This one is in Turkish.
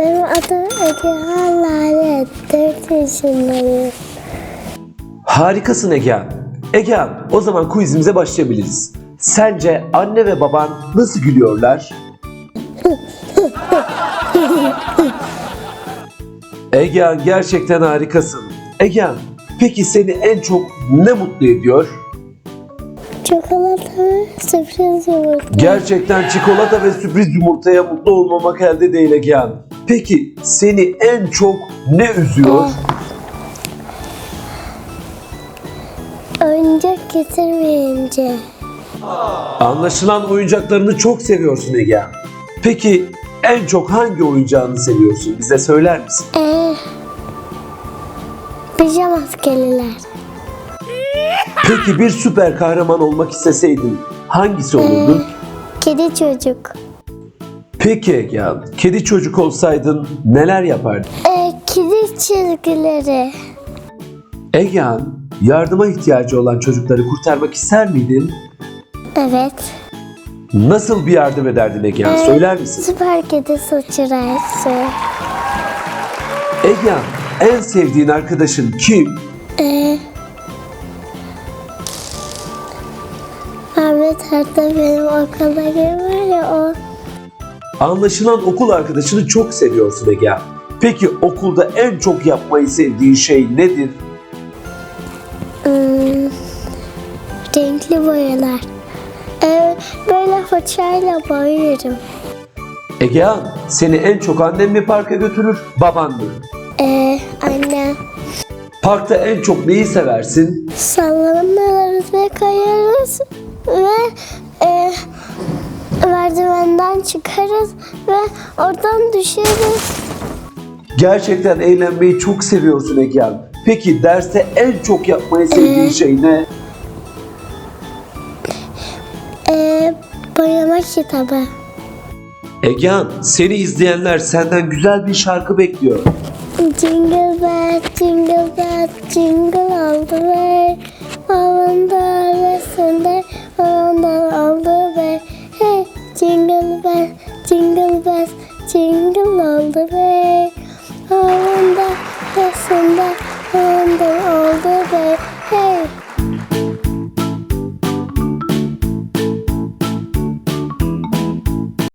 Benim adım Egehan Lale. 4 yaşındayım. Harikasın Egehan. Egehan, o zaman quizimize başlayabiliriz. Sence anne ve baban nasıl gülüyorlar? Egehan gerçekten harikasın. Egehan, peki seni en çok ne mutlu ediyor? Çikolata ve sürpriz yumurta. Gerçekten çikolata ve sürpriz yumurtaya mutlu olmamak elde değil Egehan. Peki seni en çok ne üzüyor? Oyuncak getirmeyince. Anlaşılan oyuncaklarını çok seviyorsun Egehan. Peki en çok hangi oyuncağını seviyorsun? Bize söyler misin? Ee, pijama askeriler. Peki bir süper kahraman olmak isteseydin hangisi olurdun? Kedi çocuk. Peki Egehan, kedi çocuk olsaydın neler yapardın? Ee, kedi çizgileri. Egehan, yardıma ihtiyacı olan çocukları kurtarmak ister miydin? Evet. Nasıl bir yardım ederdin Egehan? Ee, Söyler misin? Süper kedi sıçrayısı. Egehan, en sevdiğin arkadaşın kim? Ee, Ahmet hatta benim okulda var ya o. Anlaşılan okul arkadaşını çok seviyorsun Egehan. Peki okulda en çok yapmayı sevdiğin şey nedir? Hmm, renkli boyalar. Ee, böyle fırçayla boyuyorum. Egehan, seni en çok annen mi parka götürür, baban mı? Ee, anne Parkta en çok neyi seversin? sallanırız ve kayarız ve e, merdivenden çıkarız ve oradan düşeriz. Gerçekten eğlenmeyi çok seviyorsun Egehan. Peki derste en çok yapmayı sevdiğin Ee? şey ne? Ee, boyama kitabı. Egehan, seni izleyenler senden güzel bir şarkı bekliyor. Jingle bell, jingle bell, jingle all the way. Jingle bells, jingle bells, jingle all the way. All in the, yes in the, and all the